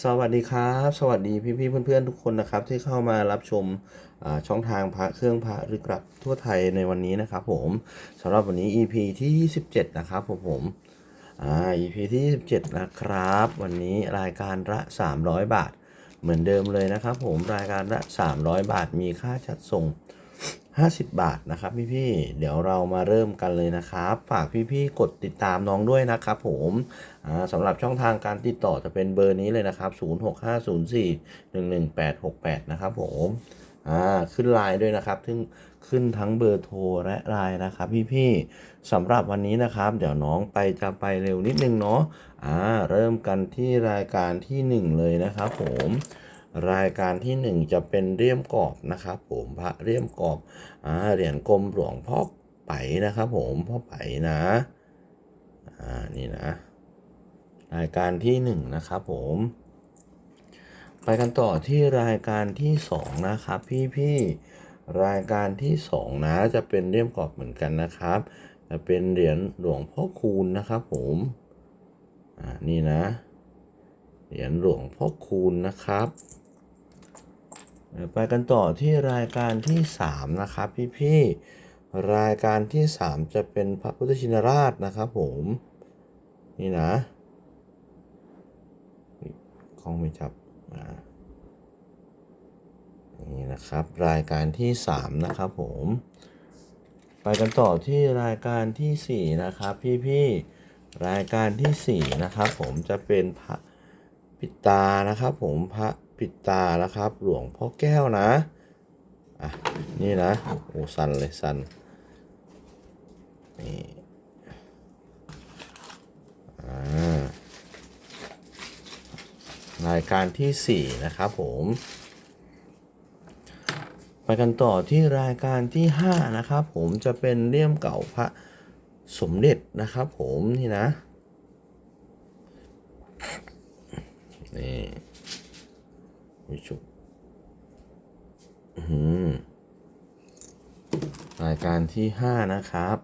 สวัสดีครับ สวัสดีพี่ๆเพื่อนๆทุกคนนะครับที่เข้ามารับชมช่องทางพระเครื่องพระลึกลับทั่วไทยในวันนี้นะครับผมสำหรับวันนี้ EP ที่ 27 นะครับผมผมอ่า EP ที่ 27 นะครับ วันนี้รายการละ 300 บาท เหมือนเดิมเลยนะครับผมรายการละ 300 บาทมีค่าจัดส่ง 50 บาทนะครับพี่ๆ เดี๋ยวเรามาเริ่มกันเลยนะครับ ฝากพี่ๆ กดติดตามน้องด้วยนะครับผมสำหรับช่องทางการติดต่อจะเป็นเบอร์นี้เลยนะครับ 0650411868 นะครับผมขึ้นไลน์ด้วยนะครับ ซึ่งขึ้นทั้งเบอร์โทรและไลน์นะครับพี่ๆสำหรับวันนี้นะครับ เดี๋ยวน้องไปจะไปเร็วนิดนึงเนาะอ่าเริ่มกันที่รายการที่ 1 เลยนะครับผม รายการที่ 1 จะเป็นเลี่ยมกรอบนะครับผมพระเลี่ยมกรอบอ่าเหรียญกลมหลวงพ่อไปนะครับผมพ่อไปนะอ่านี่นะ รายการที่ 1 นะครับผมไปกันต่อที่รายการที่2นะครับพี่ๆรายการที่2นะจะเป็นเลี่ยมกรอบเหมือนกันนะครับ จะเป็นเหรียญหลวงพ่อคูณนะครับผมอ่านี่นะ เหรียญหลวงพ่อคูณนะครับ ไปกันต่อที่รายการที่ 3 นะครับพี่ๆรายการที่ 3 จะเป็นพระพุทธชินราชนะครับผมนี่นะคล้องไม่จับนี่นะครับรายการที่ 3 นะครับผมไปกันต่อที่รายการทีสี่4 นะครับพี่ๆรายการทีสี่ 4 นะครับผมจะเป็นพระปิตานะครับผมพระ ปิดตานะครับ หลวงพ่อแก้วนะ อะ นี่นะ โอ้สันเลยสันนี่รายการที่ 4 นะครับผมไปกันต่อที่รายการที่ 5 นะครับผมจะเป็นเลี่ยมเก่าพระสมเด็จนะครับผมนี่นะนี่ วิชุอื้อหือรายการที่ 5 นะครับ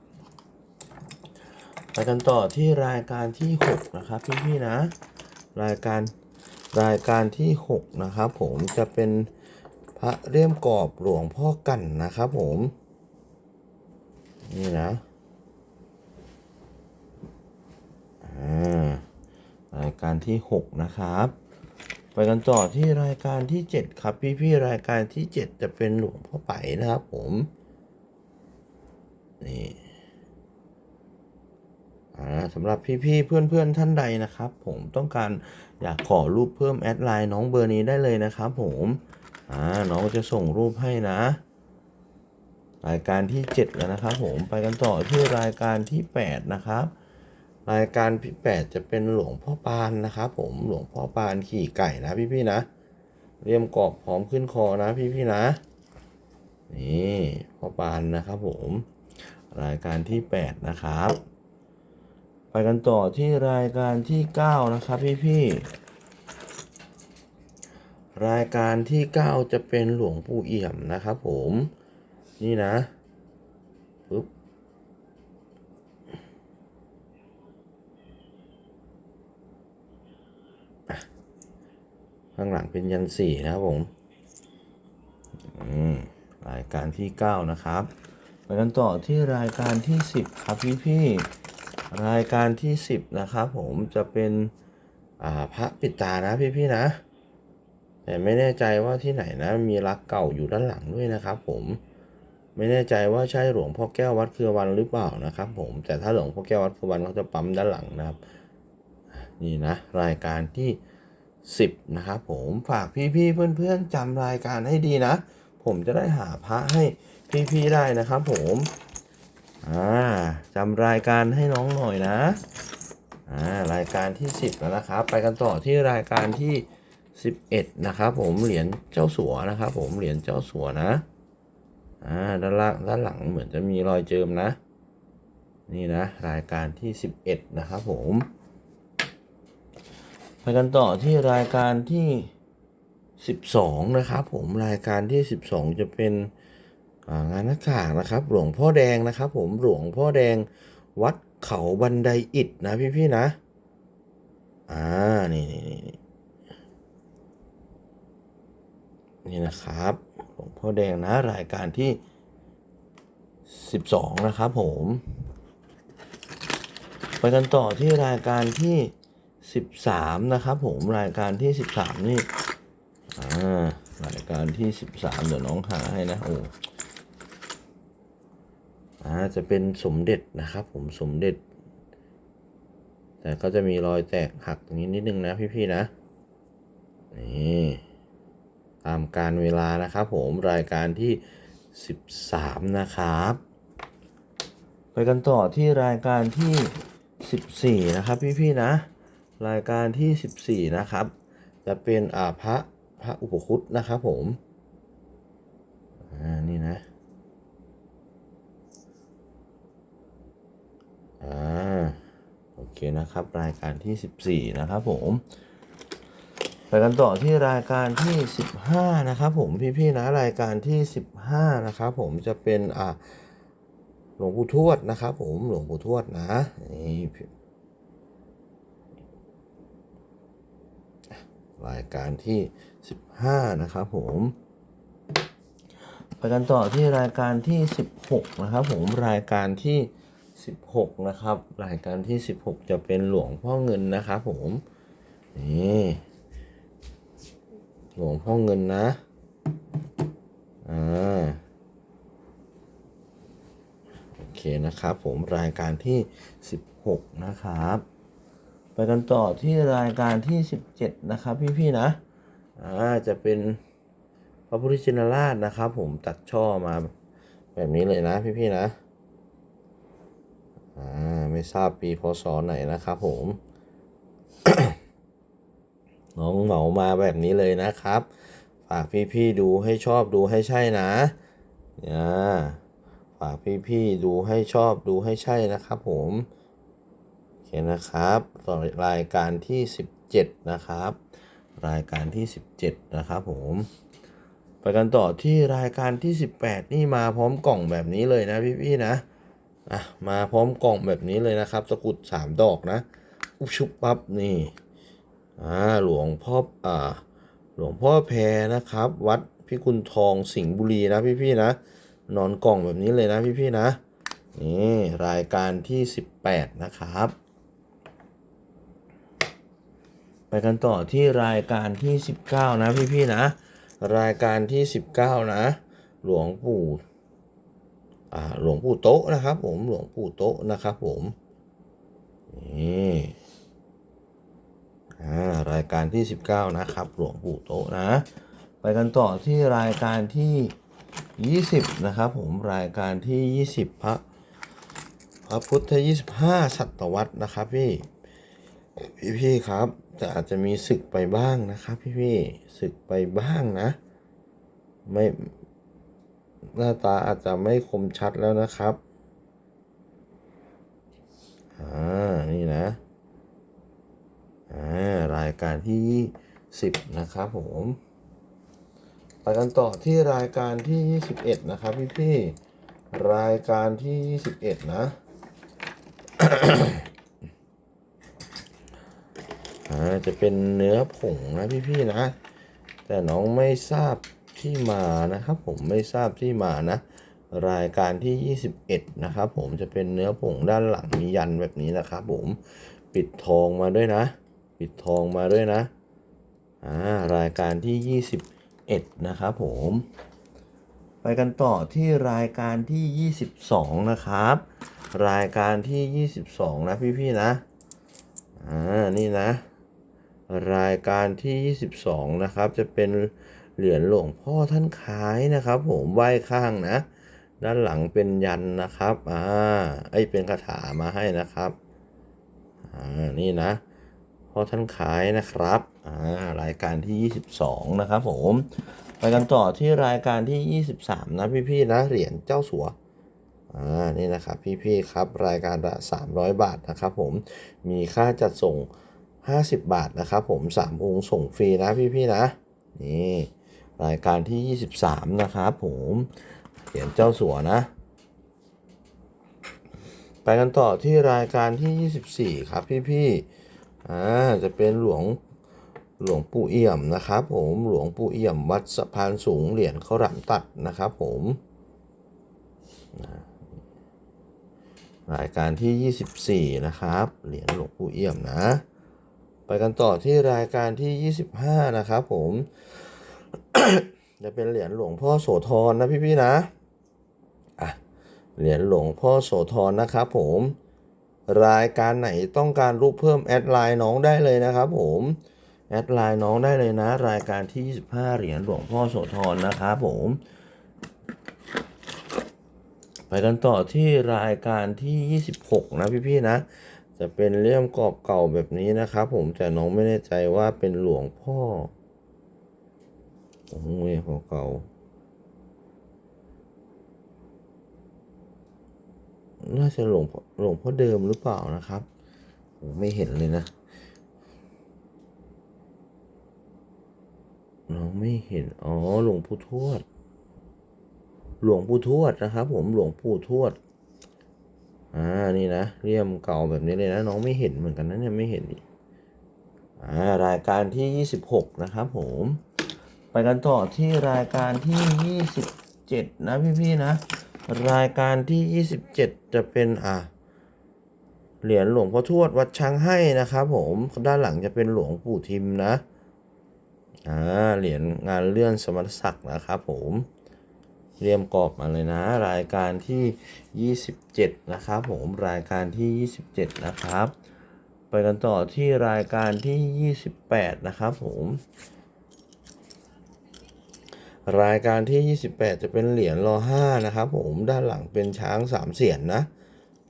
ไปกันต่อที่รายการที่ 6 นะครับพี่ๆนะ รายการรายการที่ 6 นะครับผมจะเป็นพระเลี่ยมกรอบหลวงพ่อกันนะครับผม นี่นะรายการที่ 6 นะครับ ไปกันต่อที่รายการที่ 7 ครับ พี่ๆรายการที่ 7 จะเป็นหลวงพ่อไปนะครับผมนี่สำหรับพี่ๆเพื่อนๆท่านใดนะครับ ผมต้องการอยากขอรูปเพิ่มแอดไลน์น้องเบอร์นี้ได้เลยนะครับผมอ่าน้องจะส่งรูปให้นะ รายการที่ 7 แล้วนะครับผมไปกันต่อที่รายการที่ 8 นะครับ รายการที่8จะเป็นหลวงพ่อปานนะครับผมหลวงพ่อปานขี่ไก่นะพี่ๆนะเรียมกรอบพร้อมขึ้นคอนะพี่ๆนะนี่พ่อปานนะครับผมรายการที่ 8 นะครับ ไปกันต่อที่รายการที่ 9 นะครับพี่ๆรายการที่ 9 จะเป็นหลวงปู่เอี่ยมนะครับผม นี่นะปึ๊บอะ ข้างหลังเป็นยันสี่นะครับผมรายการที่ 9 นะครับไปกันต่อที่รายการที่ 10 ครับพี่ๆรายการที่ 10 นะครับผมจะเป็นพระปิดตานะพี่ๆนะ แต่ไม่แน่ใจว่าที่ไหนนะ มีรักเก่าอยู่ด้านหลังด้วยนะครับ ผมไม่แน่ใจว่าใช่หลวงพ่อแก้ววัดเครือวันหรือเปล่านะครับ ผมแต่ถ้าหลวงพ่อแก้ววัดเครือวันเขาจะปั๊มด้านหลังนะครับ นี่นะ รายการที่ 10 นะครับผมฝากพี่ๆเพื่อนๆจำรายการให้ดีนะ ผมจะได้หาพระให้พี่ๆได้นะครับผมอ่าจำรายการให้น้องหน่อยนะอ่ารายการที่ 10 แล้วนะครับ ไปกันต่อที่รายการที่ 11 นะครับผมเหรียญเจ้าสัวนะครับผมเหรียญเจ้าสัวนะอ่าด้านล่างด้านหลังเหมือนจะมีรอยเจิมนะ นี่นะรายการที่ 11 นะครับผม ไปกันต่อที่รายการที่ 12 นะครับ ผมรายการที่ 12 จะเป็นงานหน้ากากนะครับ หลวงพ่อแดงนะครับ ผมหลวงพ่อแดงวัดเขาบันไดอิฐนะพี่ๆนะอ่านี่นี่นี่นี่นี่นะครับหลวงพ่อแดงนะรายการที่ 12 นะครับผม ไปกันต่อที่รายการที่ 13 นะครับผมรายการที่ 13 นี่อ่ารายการที่ 13 เดี๋ยวน้องหาให้นะโอ้อ่าจะเป็นสมเด็จนะครับผมสมเด็จ แต่ก็จะมีรอยแตกหักตรงนี้นิดนึงนะพี่ๆนะนี่ตามการเวลานะครับผมรายการที่ 13 นะครับ ไปกันต่อที่รายการที่ 14 นะครับพี่ๆนะ รายการที่ 14 นะครับ จะเป็นอาพระพระอุปคุตนะครับผม อ่า นี่นะ อ่า โอเคนะครับ รายการที่ 14 นะครับผมไปกันต่อที่รายการที่ 15 นะครับผมพี่ๆนะรายการที่ 15 นะครับผมจะเป็นอ่าหลวงปู่ทวดนะครับผมหลวงปู่ทวดนะนี่ รายการที่ 15 นะครับผมไปกันต่อที่รายการที่ 16 นะครับผมรายการที่ 16 นะครับ รายการที่ 16 จะเป็นหลวงพ่อเงินนะครับผมนี่หลวงพ่อเงินนะอ่าโอเคนะครับผมรายการที่ 16 นะครับ ไปกันต่อที่รายการที่17นะครับ พี่ๆนะอ่าจะเป็นพระพุทธชินราชนะครับ ผมตัดช่อมาแบบนี้เลยนะ พี่ๆนะอ่าไม่ทราบปีพศไหนนะครับผมน้องเหมามาแบบนี้เลยนะครับฝากพี่ๆดูให้ชอบดูให้ใช่นะเนี่ยฝากพี่ๆดูให้ชอบดูให้ใช่นะครับผม เคนะครับต่อรายการที่ 17 นะครับ รายการที่ 17 นะครับผมไปกันต่อที่รายการที่ 18 นี่มาพร้อมกล่องแบบนี้เลยนะพี่ๆนะอะมาพร้อมกล่องแบบนี้เลยนะครับสกุด3ดอกนะอุบชุบปั๊บนี่อ่าหลวงพ่ออ่าหลวงพ่อแพรนะครับ วัดพิกุลทองสิงห์บุรีนะพี่ๆนะ นอนกล่องแบบนี้เลยนะพี่ๆนะนี่รายการที่ 18 นะครับ ไปกันต่อที่รายการที่ 19 นะพี่ๆนะ รายการที่ 19 นะ หลวงปู่อ่าหลวงปู่โต๊ะนะครับ ผมหลวงปู่โต๊ะนะครับ ผมนี่อ่ารายการที่ 19 นะครับ หลวงปู่โตะนะ ไปกันต่อที่รายการที่ 20 นะครับ ผมรายการที่ 20 พระพระพุทธ 25 ศตวรรษนะครับพี่พี่พี่ๆครับ จะอาจจะมีศึกไปบ้างนะครับพี่พี่ศึกไปบ้างนะ ไม่หน้าตาอาจจะไม่คมชัดแล้วนะครับอ่านี่นะอ่ารายการที่ 10 นะครับผมไปกันต่อที่รายการที่ 21 นะครับพี่พี่รายการที่ 21 นะอ่า จะเป็นเนื้อผงนะพี่ๆนะ แต่น้องไม่ทราบที่มานะครับ ผมไม่ทราบที่มานะ รายการที่ 21 นะครับผมจะเป็นเนื้อผงด้านหลังมียันแบบนี้นะครับ ผมปิดทองมาด้วยนะ ปิดทองมาด้วยนะอ่ารายการที่ 21 นะครับผม ไปกันต่อที่รายการที่ 22 นะครับ รายการที่ 22 นะพี่ๆนะอ่านี่นะ รายการที่ 22 นะครับ จะเป็นเหรียญหลวงพ่อท่านคล้ายนะครับ ผมไหว้ข้างนะ ด้านหลังเป็นยันนะครับ อ่า ไอเป็นคาถามาให้นะครับ อ่า นี่นะ พ่อท่านขายนะครับ อ่า รายการที่ 22 นะครับ ผม ไปกันต่อที่รายการที่ 23 นะพี่ๆนะ เหรียญเจ้าสัวอ่า นี่นะครับพี่ๆครับ รายการละ300 บาทนะครับ ผม มีค่าจัดส่ง 50 บาทนะครับผม 3 องค์ส่งฟรีนะพี่ๆนะ นี่รายการที่ 23 นะครับผมเหรียญเจ้าสัวนะ ไปกันต่อที่รายการที่ 24 ครับพี่ๆอ่าจะเป็นหลวงหลวงปู่เอี่ยมนะครับผมหลวงปู่เอี่ยมวัดสะพานสูงเหรียญข้าวหลามตัดนะครับผมรายการที่ 24 นะครับ เหรียญหลวงปู่เอี่ยมนะ ไปกันต่อที่รายการที่ 25 นะครับผม จะเป็นเหรียญหลวงพ่อโสธรนะพี่ๆนะอะเหรียญหลวงพ่อโสธรนะครับผม รายการไหนต้องการรูปเพิ่มแอดไลน์น้องได้เลยนะครับผมแอดไลน์น้องได้เลยนะ รายการที่ 25 เหรียญหลวงพ่อโสธรนะครับผม ไปกันต่อที่รายการที่ 26 นะพี่ๆนะ จะเป็นเลี่ยมกรอบเก่าแบบนี้นะครับ ผมแต่น้องไม่แน่ใจว่าเป็นหลวงพ่อโอ้โหของเก่าน่าจะหลวงหลวงพ่อเดิมหรือเปล่านะครับผมไม่เห็นเลยนะน้องไม่เห็น อ๋อ หลวงปู่ทวด หลวงปู่ทวดนะครับ ผม หลวงปู่ทวด อ่า นี่นะเลี่ยมเก่าแบบนี้เลยนะ น้องไม่เห็นเหมือนกันนะเนี่ยไม่เห็นอ่ารายการที่ 26 นะครับผม ไปกันต่อที่รายการที่ 27 นะพี่ๆนะ รายการที่ 27 จะเป็นอ่าเหรียญหลวงพ่อทวดวัดช้างให้นะครับผมด้านหลังจะเป็นหลวงปู่ทิมนะอ่าเหรียญงานเลื่อนสมณศักดิ์นะครับผม เรียมกรอบมาเลยนะ รายการที่ 27 นะครับผมรายการที่ 27 นะครับ ไปกันต่อที่รายการที่ 28 นะครับผมรายการที่ 28 จะเป็นเหรียญรอ5นะครับผมด้านหลังเป็นช้างสามเสียนนะ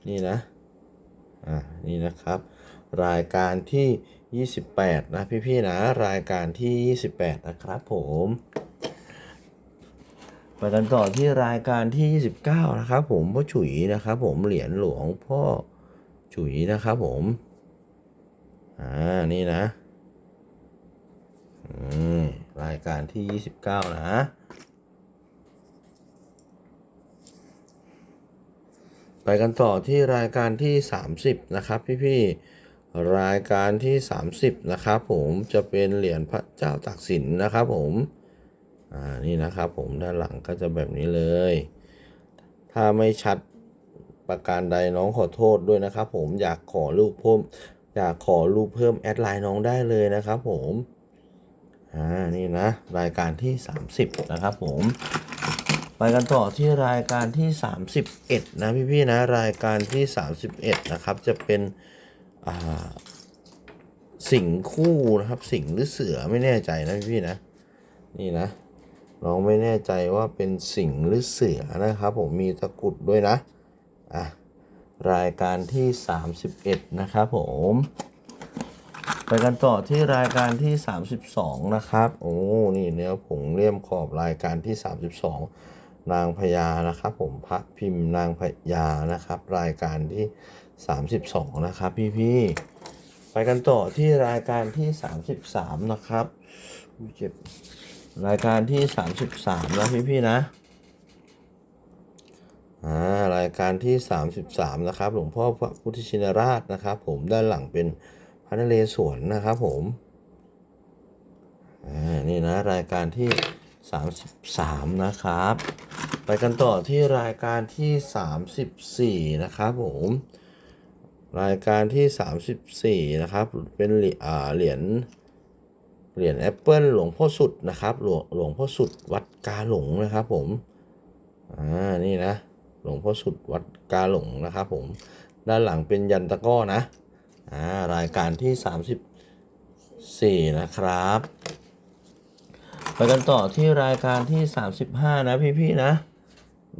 นี่นะอ่านี่นะครับ รายการที่ 28 นะพี่ๆนะรายการที่ 28 นะครับผม ไปกันต่อที่รายการที่ 29 นะครับผมพ่อฉุยนะครับผมเหรียญหลวงพ่อฉุยนะครับผมอ่านี่นะรายการที่ 29 นะไปกันต่อที่รายการที่ 30 นะครับพี่ๆรายการที่ 30 นะครับผมจะเป็นเหรียญพระเจ้าตากสินนะครับผม อ่านี่นะครับผมด้านหลังก็จะแบบนี้เลย ถ้าไม่ชัดประการใดน้องขอโทษด้วยนะครับผมอยากขอรูปเพิ่มอยากขอรูปเพิ่มแอดไลน์น้องได้เลยนะครับผมอ่านี่นะรายการที่ 30 นะครับผมไปกันต่อที่รายการที่ 31 นะพี่ๆนะรายการที่ 31 นะครับ จะเป็นสิงคู่นะครับ สิงหรือเสือไม่แน่ใจนะพี่ๆนะ นี่นะ น้องไม่แน่ใจว่าเป็นสิงหรือเสือนะครับผมมีตะกุดด้วยนะอะรายการที่ 31 นะครับผมไปกันต่อที่รายการที่ 32 นะครับ โอ้นี่เนื้อผงเลี่ยมขอบรายการที่ 32 นางพญานะครับ ผมพระพิมพ์นางพญานะครับ รายการที่ 32 นะครับพี่ๆไปกันต่อที่รายการที่ 33 นะครับเจ็บ รายการที่ 33 นะพี่พี่ๆนะ อ่า รายการที่ 33 นะครับ หลวงพ่อพระพุทธชินราชนะครับ ผมด้านหลังเป็นพระนเรศวรนะครับผม อ่า นี่นะ รายการที่ 33 นะครับ ไปกันต่อที่รายการที่ 34 นะครับผม รายการที่ 34 นะครับ เป็นเหรียญ เหรียญแอปเปิลหลวงพ่อสุดนะครับ หลวงหลวงพ่อสุดวัดกาหลงนะครับ ผมอ่านี่นะหลวงพ่อสุดวัดกาหลงนะครับ ผมด้านหลังเป็นยันตะก้อนะอ่ารายการที่ 34 นะครับไปกันต่อที่รายการที่ 35 นะพี่ๆนะ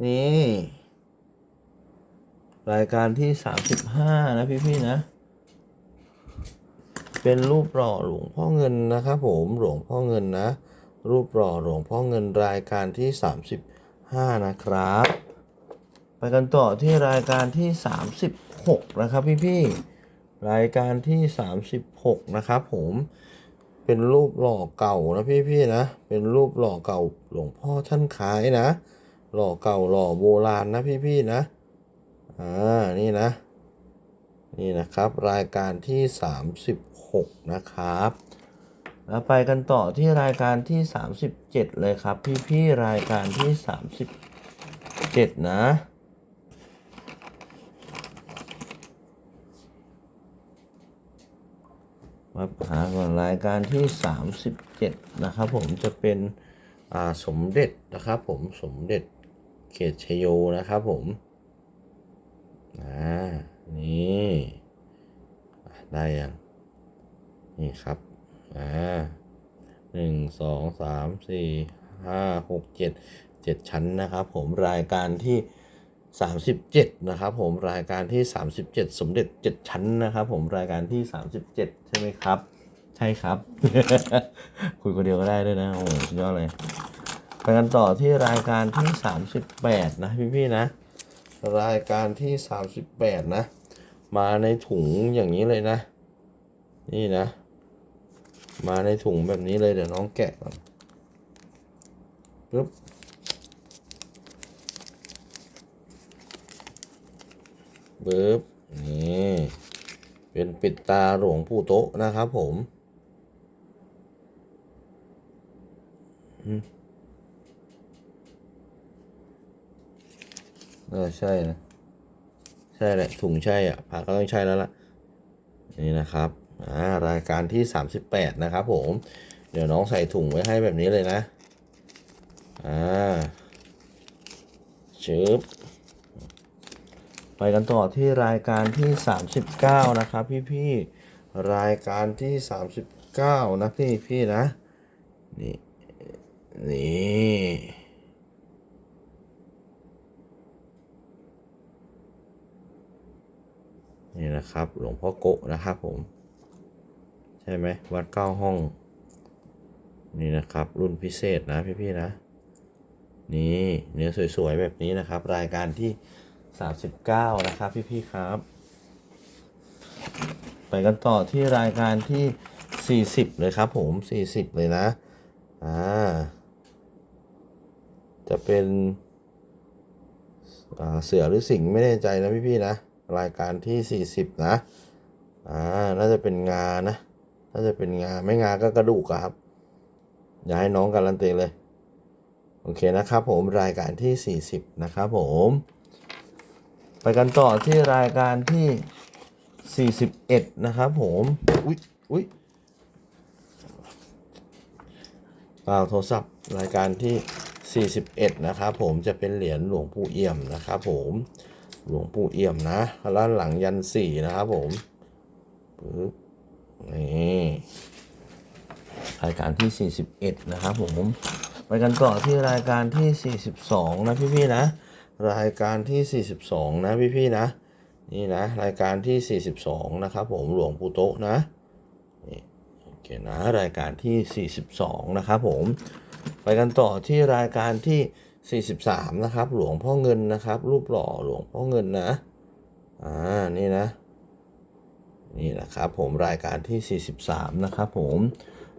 นี่ รายการที่ 35 นะพี่ๆนะ เป็นรูปหล่อหลวงพ่อเงินนะครับผมหลวงพ่อเงินนะ รูปหล่อหลวงพ่อเงินรายการที่ 35 นะครับ ไปกันต่อที่รายการที่ 36 นะครับพี่ๆรายการที่ 36 นะครับผมเป็นรูปหล่อเก่านะพี่ๆนะ เป็นรูปหล่อเก่าหลวงพ่อท่านขายนะ หล่อเก่าหล่อโบราณนะพี่ๆนะอ่านี่นะ นี่นะครับรายการที่ 36 นะครับ แล้วไปกันต่อที่รายการที่ 37 เลยครับ พี่ๆรายการที่ 37 นะมาหาก่อนรายการที่ 37 นะครับผมจะเป็นอาสมเด็จนะครับผมสมเด็จเขตชโยนะครับผมอ่า นี่ได้ยังนี่ครับอ่าหนึ่งสองสามสี่ห้าหกเจ็ดเจ็ดชั้นนะครับ ผมรายการที่37นะครับผมรายการที่37สมเด็จ7ชั้นนะครับ ผมรายการที่37ใช่ไหมครับ ใช่ครับ คุยคนเดียวก็ได้ด้วยนะโอ้โหสุดยอดเลยไปกันต่อที่รายการที่38นะพี่ๆนะ รายการที่38นะ มาในถุงอย่างนี้เลยนะ นี่นะ มาในถุงแบบนี้เลยเดี๋ยวน้องแกะก่อนปึ๊บเบิบนี่เป็นปิดตาหลวงปู่โตะนะครับผมอืมเออใช่นะ ใช่แหละถุงใช่อะผ่าก็ต้องใช่แล้วล่ะนี่นะครับอ่ารายการที่ 38 นะครับผม เดี๋ยวน้องใส่ถุงไว้ให้แบบนี้เลยนะอ่าชึบไปกันต่อที่รายการที่ 39 นะครับ พี่พี่รายการที่ 39 นะพี่พี่นะ นี่ นี่ นะครับ หลวงพ่อโกะนะครับผม ใช่ไหมวัดเก้าห้อง นี่นะครับ รุ่นพิเศษนะพี่พี่ๆนะ นี่เนื้อสวยๆแบบนี้นะครับ รายการที่ 39 นะครับ พี่ๆครับ ไปกันต่อที่รายการที่ 40 เลยครับผม 40 เลยนะอ่าจะเป็นเสือหรือสิงไม่แน่ใจนะพี่ๆนะ รายการที่ 40 นะอ่าน่าจะเป็นงานะ น่าจะเป็นงาไม่งาก็กระดูกครับอย่าให้น้องการันตีเลย โอเคนะครับผมรายการที่ 40 นะครับผม ไปกันต่อที่รายการที่ 41 นะครับผมอุ๊ยอุ๊ยเปล่าโทรศัพท์รายการที่ 41 นะครับผมจะเป็นเหรียญหลวงปู่เอี่ยมนะครับผม หลวงปู่เอี่ยมนะด้านหลังยันสี่นะครับผมปึ๊บนี่รายการที่ 41 นะครับผมไปกันต่อที่รายการที่ 42 นะพี่ๆนะ รายการที่ 42 นะพี่ๆนะ นี่นะ รายการที่ 42 นะครับผมหลวงปู่โตะนะนี่โอเคนะรายการที่ 42 นะครับผม ไปกันต่อที่รายการที่ 43 นะครับ หลวงพ่อเงินนะครับ รูปหล่อหลวงพ่อเงินนะ อ่า นี่นะ นี่นะครับผมรายการที่ 43 นะครับผม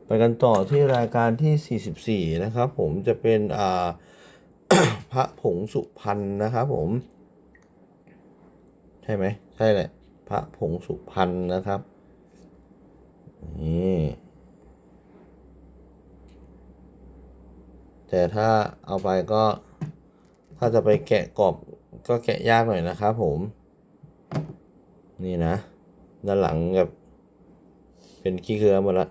ไปกันต่อที่รายการที่ 44 นะครับผมจะเป็นอ่าพระผงสุพรรณนะครับผม ใช่ไหม ใช่แหละ พระผงสุพรรณนะครับนี่ แต่ถ้าเอาไปก็ ถ้าจะไปแกะกรอบก็แกะยากหน่อยนะครับผม นี่นะ ด้านหลังแบบเป็นขี้เกลือหมดละ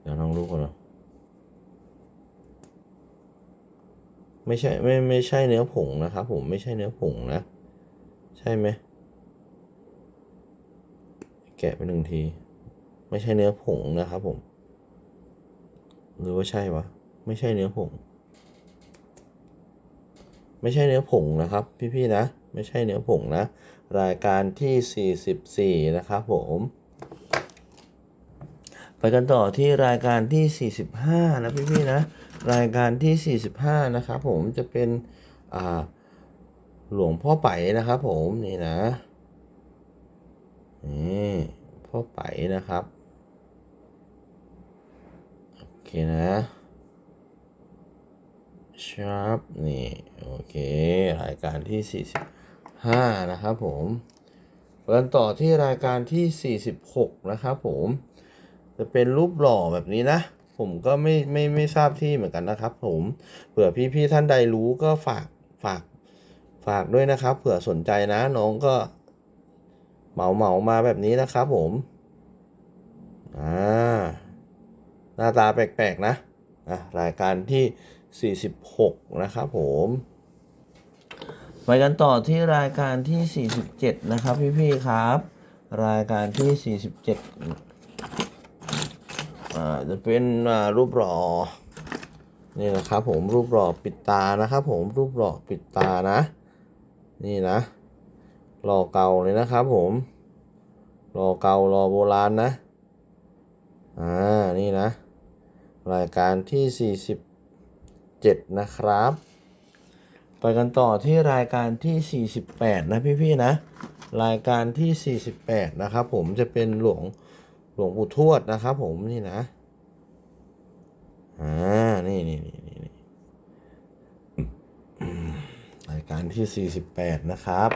เดี๋ยวลองดูก่อนนะไม่ใช่ไม่ไม่ใช่เนื้อผงนะครับผมไม่ใช่เนื้อผงนะ ใช่ไหมแกะไปหนึ่งที ไม่ใช่เนื้อผงนะครับผม หรือว่าใช่วะไม่ใช่เนื้อผง ไม่ใช่เนื้อผงนะครับ พี่ๆนะ ไม่ใช่เนื้อผงนะ รายการที่ 44 นะครับผมไปกันต่อที่รายการที่ 45 นะพี่ๆนะ รายการที่ 45 นะครับผมจะเป็นอ่าหลวงพ่อไปนะครับผมนี่นะนี่พ่อไปนะครับ นะชับนี่ โอเค รายการที่ 45 นะครับผมไปกันต่อที่รายการที่ 46 นะครับผม จะเป็นรูปหล่อแบบนี้นะ ผมก็ไม่ไม่ไม่ทราบที่เหมือนกันนะครับผม เผื่อพี่ๆท่านใดรู้ก็ฝากฝากฝากด้วยนะครับ เผื่อสนใจนะน้องก็เหมาเหมามาแบบนี้นะครับผม อ่า หน้าตาแปลกๆนะอะรายการที่ 46 นะครับผมไปกันต่อที่รายการที่ 47 นะครับพี่ๆครับ รายการที่ 47อ่าจะเป็นรูปหล่อนี่นะครับผมรูปหล่อปิดตานะครับผมรูปหล่อปิดตานะ นี่นะหล่อเก่าเลยนะครับผมหล่อเก่าหล่อโบราณนะ อ่า นี่นะ รายการที่ 47 นะครับ ไปกันต่อที่รายการที่ 48 นะพี่ๆนะ รายการที่ 48 นะครับผมจะเป็นหลวงหลวงปู่ทวดนะครับผมนี่นะ อ่า นี่นี่นี่นี่รายการที่ 48 นะครับ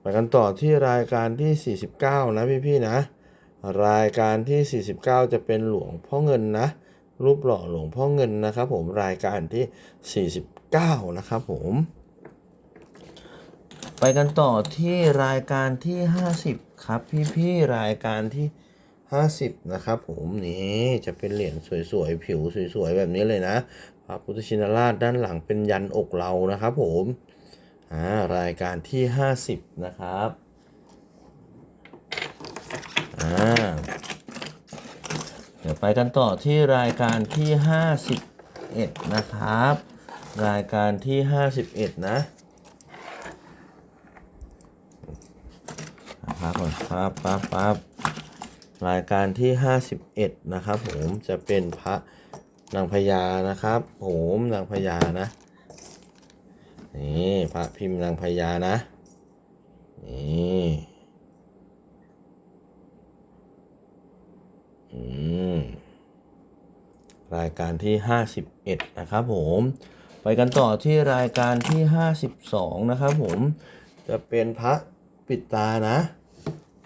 ไปกันต่อที่รายการที่ 49 นะพี่ๆนะ รายการที่ 49 จะเป็นหลวงพ่อเงินนะ รูปหล่อหลวงพ่อเงินนะครับผมรายการที่ 49 นะครับผมไปกันต่อที่รายการที่ 50 ครับ พี่ๆรายการที่ 50 นะครับผมนี่จะเป็นเหรียญสวยๆ ผิวสวยๆ แบบนี้เลยนะพระพุทธชินราชด้านหลังเป็นยันอกเรานะครับผมอ่ารายการที่ 50 นะครับ เดี๋ยวไปกันต่อที่รายการที่ 51 นะครับ รายการที่ 51 นะครับก่อนครับปั๊บปั๊บรายการที่ 51 นะครับ ผมจะเป็นพระนางพญานะครับ ผมนางพญานะนี่พระพิมพ์นางพญานะนี่ อืม รายการที่ 51 นะครับผม ไปกันต่อที่รายการที่ 52 นะครับผม จะเป็นพระปิดตานะ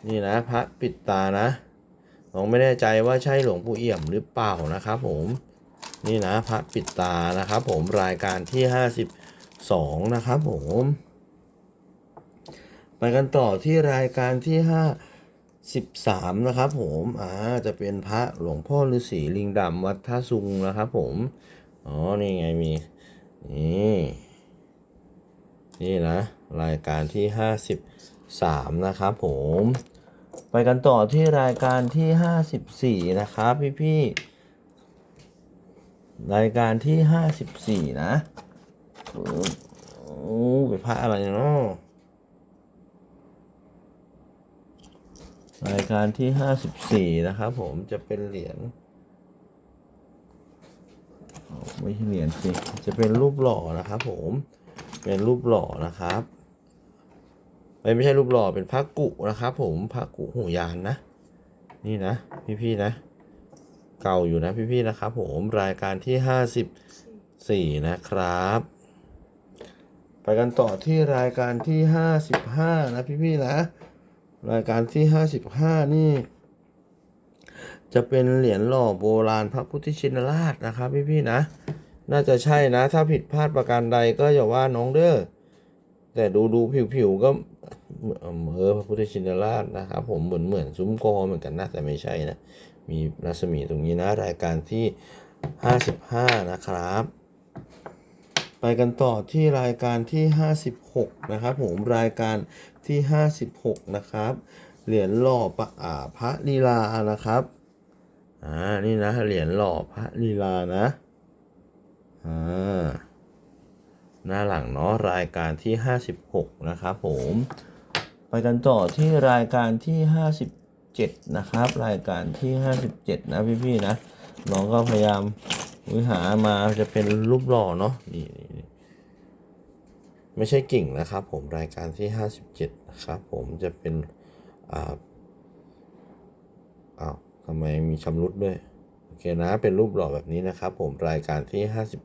นี่นะพระปิดตานะผมไม่แน่ใจว่าใช่หลวงปู่เอี่ยมหรือเปล่านะครับผม นี่นะพระปิดตานะครับผมรายการที่ 52 นะครับผม ไปกันต่อที่รายการที่ 5 13 นะครับผมอ่าจะเป็นพระหลวงพ่อฤาษีลิงดำวัดท่าซุงนะครับผม อ๋อ นี่ไงมี นี่ นี่นะ รายการที่ 53 นะครับผม ไปกันต่อที่รายการที่ 54 นะครับพี่ๆรายการที่ 54 นะโอ้โหเป็นพระอะไรเนาะ รายการที่54นะครับผมจะเป็นเหรียญไม่ใช่เหรียญสิจะเป็นรูปหล่อนะครับผมเป็นรูปหล่อนะครับไม่ไม่ใช่รูปหล่อเป็นพระกุนะครับ ผมพระกุหูยานนะ นี่นะ พี่ๆนะ เก่าอยู่นะพี่ๆนะครับ ผมรายการที่54นะครับ ไปกันต่อที่รายการที่55นะพี่ๆนะ รายการที่ 55 นี่ จะเป็นเหรียญหล่อโบราณพระพุทธชินราชนะครับพี่ๆนะ น่าจะใช่นะ ถ้าผิดพลาดประการใดก็อย่าว่าน้องเด้อแต่ดูดูผิวๆก็เออพระพุทธชินราชนะครับ ผมเหมือนเหมือนซุ้มกอเหมือนกันนะแต่ไม่ใช่นะ มีรัศมีตรงนี้นะ รายการที่ 55 นะครับไปกันต่อที่รายการที่ 56 นะครับผมรายการ ที่ 56 นะครับ เหรียญหล่อปะอาพระลีลานะครับ อ่า นี่นะ เหรียญหล่อพระลีลานะ อ่า หน้าหลังเนาะ รายการที่ 56 นะครับผม ไปกันต่อที่รายการที่ 57 นะครับ รายการที่ 57 นะพี่ๆนะ น้องก็พยายามวิหามาจะเป็นรูปหล่อเนาะ นี่นี่นี่ ไม่ใช่กิ่งนะครับ ผมรายการที่ 57นะครับผมจะเป็นอ่าอ้าวทำไมมีชำรุดด้วย โอเคนะ เป็นรูปหล่อแบบนี้นะครับ ผมรายการที่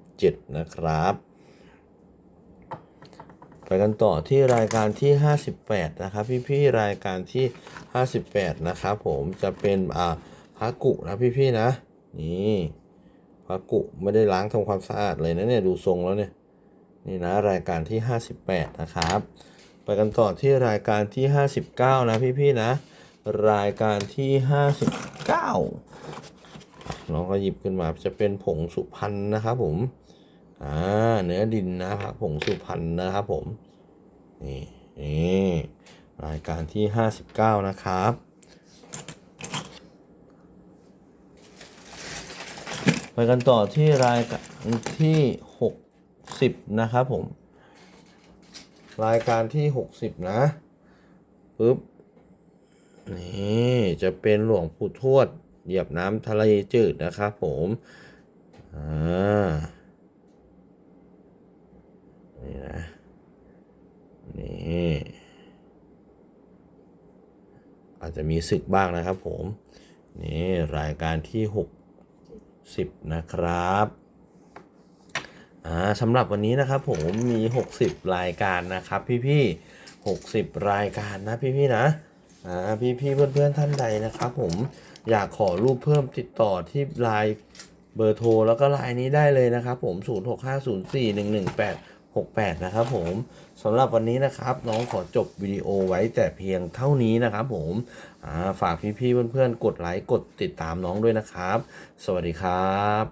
57 นะครับไปกันต่อที่รายการที่ 58 นะครับ พี่ๆรายการที่ 58 นะครับผมจะเป็นอ่าพพระกุนะพี่ๆนะ นี่พระกุไม่ได้ล้างทำความสะอาดเลยนะเนี่ยดูทรงแล้วเนี่ย นี่นะรายการที่ 58 นะครับ ไปกันต่อที่รายการที่ 59 นะพี่ๆนะ รายการที่ 59น้องก็หยิบขึ้นมาจะเป็นผงสุพรรณนะครับผมอ่าเนื้อดินนะครับผงสุพรรณนะครับผมนี่นี่รายการที่ 59 นะครับไปกันต่อที่รายการที่ 60 นะครับผม รายการที่ 60 นะปึ๊บนี่จะเป็นหลวงปู่ทวด เหยียบน้ำทะเลจืดนะครับผมอ่านี่นะ นี่ อาจจะมีศึกบ้างนะครับผม นี่ รายการที่ 60 นะครับ อ่าสำหรับวันนี้นะครับผมมี 60 รายการนะครับ พี่ๆ60 รายการนะพี่ๆนะอ่าพี่ๆเพื่อนๆท่านใดนะครับ ผมอยากขอรูปเพิ่มติดต่อที่ไลน์เบอร์โทรแล้วก็ไลน์นี้ได้เลยนะครับ ผม 0650411868 นะครับผมสำหรับวันนี้นะครับ น้องขอจบวิดีโอไว้แต่เพียงเท่านี้นะครับผมอ่าฝากพี่ๆเพื่อนๆ กดไลค์ กดติดตามน้องด้วยนะครับ สวัสดีครับ